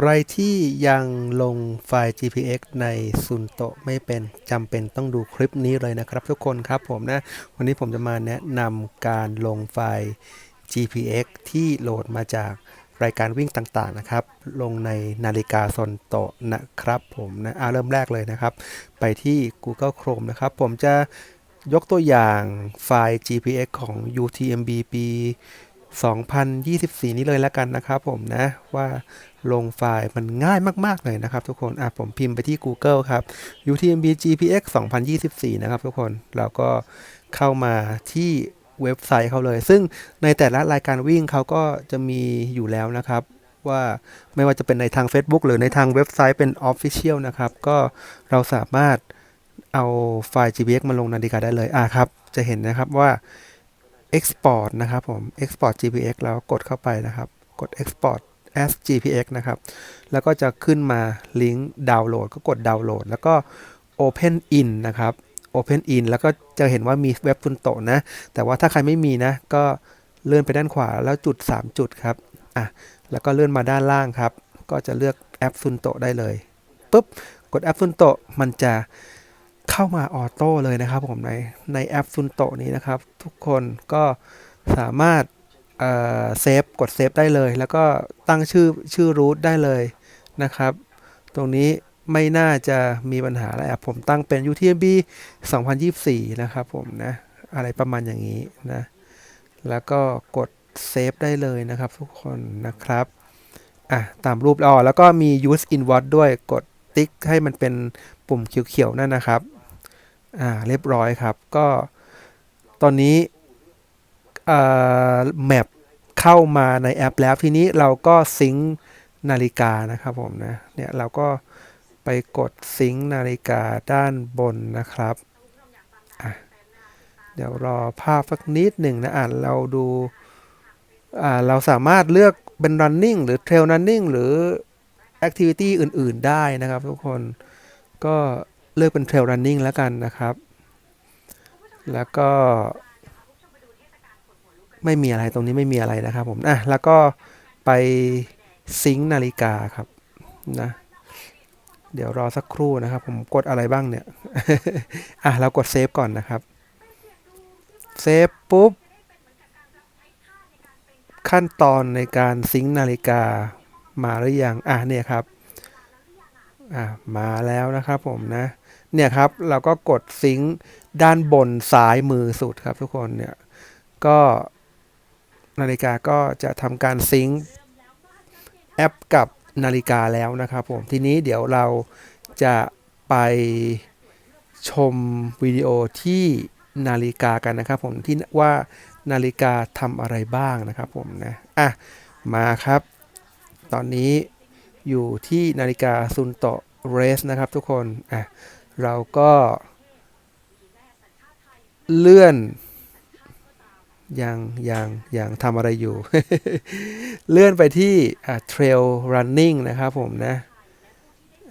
ใครที่ยังลงไฟล์ GPX ในซุนโตไม่เป็นจำเป็นต้องดูคลิปนี้เลยนะครับ ทุกคนครับผมนะ วันนี้ผมจะมาแนะนำการลงไฟล์ GPX ที่โหลดมาจากรายการวิ่งต่างๆนะครับ ลงในนาฬิกาซนโตนะครับผมนะอาเริ่มแรกเลยนะครับ ไปที่ Google Chrome นะครับ ผมจะยกตัวอย่างไฟล์ GPX ของ UTMB ปี 2024 นี้เลยแล้วกันนะครับผมนะว่าลงไฟล์มันง่ายมากๆเลยนะครับทุกคนอะผมพิมพ์ไปที่ Google ครับ UTMB GPX 2024 นะครับทุกคนเราก็เข้ามาที่เว็บไซต์เขาเลย ซึ่งในแต่ละรายการวิ่งเขาก็จะมีอยู่แล้วนะครับ ว่าไม่ว่าจะเป็นในทาง Facebook หรือในทางเว็บไซต์เป็น Official นะครับ ก็เราสามารถเอาไฟล์ GPX มาลงนาฬิกาได้เลยอะครับ จะเห็นนะครับว่า export นะครับผม export GPX แล้วกดเข้าไปนะครับ กด export as GPX นะครับ แล้วก็จะขึ้นมาลิงก์ดาวน์โหลดก็กดดาวน์โหลด แล้วก็ open in นะครับ open in แล้วก็จะเห็นว่ามีเว็บฟุนโตนะ แต่ว่าถ้าใครไม่มีนะ ก็เลื่อนไปด้านขวาแล้วจุด 3 จุดครับ อะ แล้วก็เลื่อนมาด้านล่างครับ ก็จะเลือกแอปซุนโตได้เลย ปุ๊บ กดแอปซุนโตมันจะ เข้ามาออโต้เลยนะครับผมในในแอปซุนโตนี้นะครับ ทุกคนก็สามารถเซฟกดเซฟได้เลย แล้วก็ตั้งชื่อชื่อรูทได้เลยนะครับ ตรงนี้ไม่น่าจะมีปัญหาอะไรผมตั้งเป็น UTMB 2024 นะครับผมนะ อะไรประมาณอย่างนี้นะ แล้วก็กดเซฟได้เลยนะครับทุกคนนะครับ อะ ตามรูปอ๋อแล้วก็มี use inward ด้วยกดติ๊กให้มันเป็นปุ่มเขียวๆนั่นนะครับ อ่าเรียบร้อยครับ ก็ตอนนี้แมปเข้ามาในแอปแล้วทีนี้เราก็ซิงค์นาฬิกานะครับผมนะเนี่ยเราก็ไปกดซิงค์นาฬิกาด้านบนนะครับอะเดี๋ยวรอภาพสักนิดหนึ่งนะอ่านเราดูอ่าเราสามารถเลือกเป็น running หรือ trail running หรือ activity อื่น ๆ ได้นะครับทุกคนก็ เลือกเป็น trail running แล้วกันนะครับ แล้วก็ ไม่มีอะไรตรงนี้ไม่มีอะไรนะครับผมอะแล้วก็ไปซิงค์นาฬิกาครับนะเดี๋ยวรอสักครู่นะครับ ผมกดอะไรบ้างเนี่ย อะเรากดเซฟก่อนนะครับ เซฟปุ๊บ ขั้นตอนในการซิงค์นาฬิกามาหรือยัง อะเนี่ยครับ อะมาแล้วนะครับผมนะ เนี่ยครับเราก็กดซิงค์ด้านบนซ้ายมือสุดครับทุกคนเนี่ยก็นาฬิกาก็จะทำการซิงค์แอปกับนาฬิกาแล้วนะครับผมทีนี้เดี๋ยวเราจะไปชมวิดีโอที่นาฬิกากันนะครับผมที่ว่านาฬิกาทำอะไรบ้างนะครับผมนะอะมาครับ ตอนนี้อยู่ที่นาฬิกาซุนโตเรสนะครับทุกคนอะ เราก็เลื่อนยังยังยังทำอะไรอยู่ เลื่อนไปที่เทรลรันนิ่งนะครับผมนะ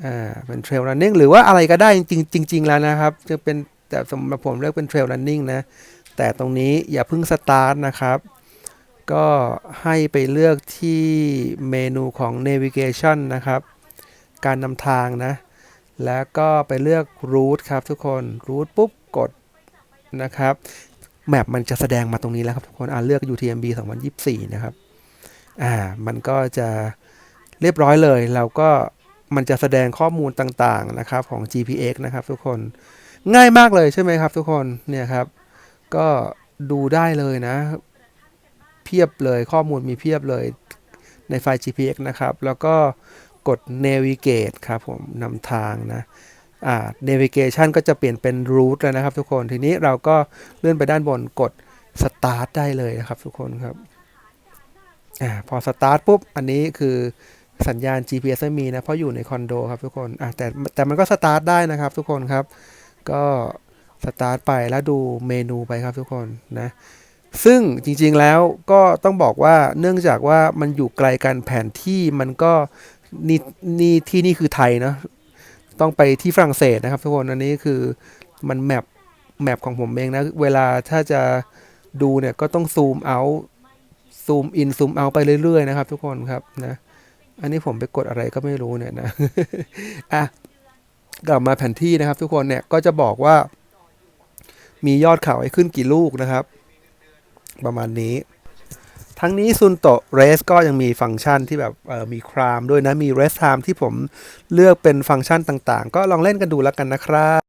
อ่าเป็นเทรลรันนิ่งหรือว่าอะไรก็ได้จริงจริงแล้วนะครับ จะเป็นแต่สำหรับผมเลือกเป็นเทรลรันนิ่งนะ แต่ตรงนี้อย่าเพิ่งสตาร์ทนะครับ ก็ให้ไปเลือกที่เมนูของ navigation นะครับ การนำทางนะ แล้วก็ไปเลือก route ครับทุกคน route ปุ๊บกดนะครับแมปมันจะแสดงมาตรงนี้แล้วครับทุกคนอ่าเลือก UTMB 2024 นะครับอ่ามันก็จะเรียบร้อยเลย เราก็มันจะแสดงข้อมูลต่างๆนะครับของ GPX นะครับทุกคนง่ายมากเลยใช่ไหมครับทุกคนเนี่ยครับ ก็ดูได้เลยนะ เพียบเลยข้อมูลมีเพียบเลยในไฟล์ GPX นะครับ แล้วก็ กด navigate ครับผมนำทางนะอ่า navigation ก็จะเปลี่ยนเป็น route แล้วนะครับทุกคน ทีนี้เราก็เลื่อนไปด้านบนกด start ได้เลยนะครับทุกคนครับอ่าพอ start ปุ๊บ อันนี้คือสัญญาณ GPS ม่มีนะ เพราะอยู่ในคอนโดครับทุกคนอ่าแต่แต่มันก็ start ได้นะครับทุกคนครับ ก็ start ไปแล้วดูเมนูไปครับทุกคนนะ ซึ่งจริงๆแล้วก็ต้องบอกว่าเนื่องจากว่ามันอยู่ไกลกันแผนที่มันก็ นี่นี่ที่นี่คือไทยเนาะต้องไปที่ฝรั่งเศสนะครับทุกคน อันนี้คือมันแมปแมปของผมเองนะ เวลาถ้าจะดูเนี่ยก็ต้องซูมเอาซูมอินซูมเอาไปเรื่อยๆนะครับ ทุกคนครับนะ อันนี้ผมไปกดอะไรก็ไม่รู้เนี่ยนะอะกลับมาแผนที่นะครับทุกคนเนี่ยก็จะบอกว่า มียอดเขาให้ขึ้นกี่ลูกนะครับ ประมาณนี้ ทั้งนี้ซุนโตเรสก็ยังมีฟังก์ชันที่แบบมีครามด้วยนะ มีเรสไทม์ที่ผมเลือกเป็นฟังก์ชันต่างๆ ก็ลองเล่นกันดูแล้วกันนะครับ